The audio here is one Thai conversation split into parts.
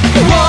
Whoa!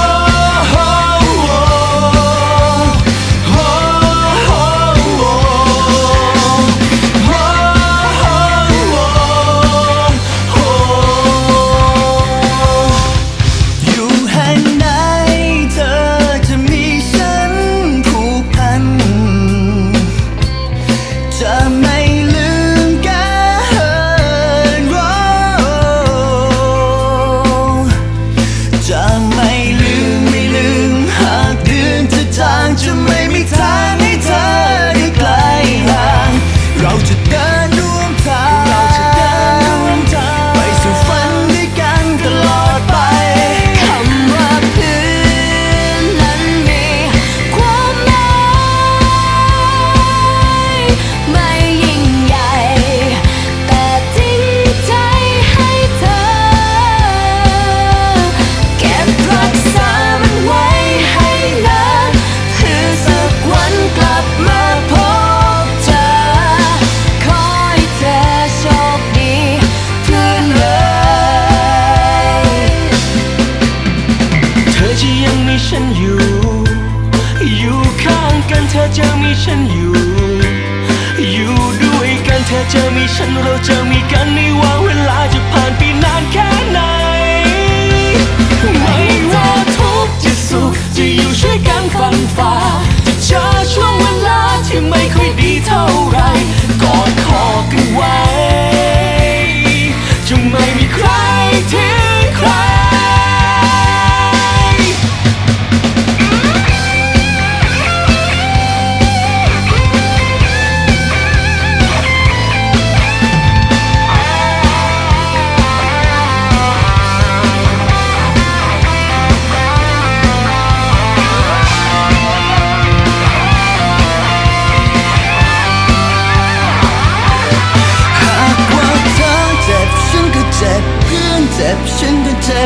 จะมีฉันเราจะมีกันไม่ว่าเวลาจะ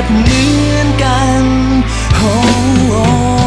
เหมือนกัน oh, oh.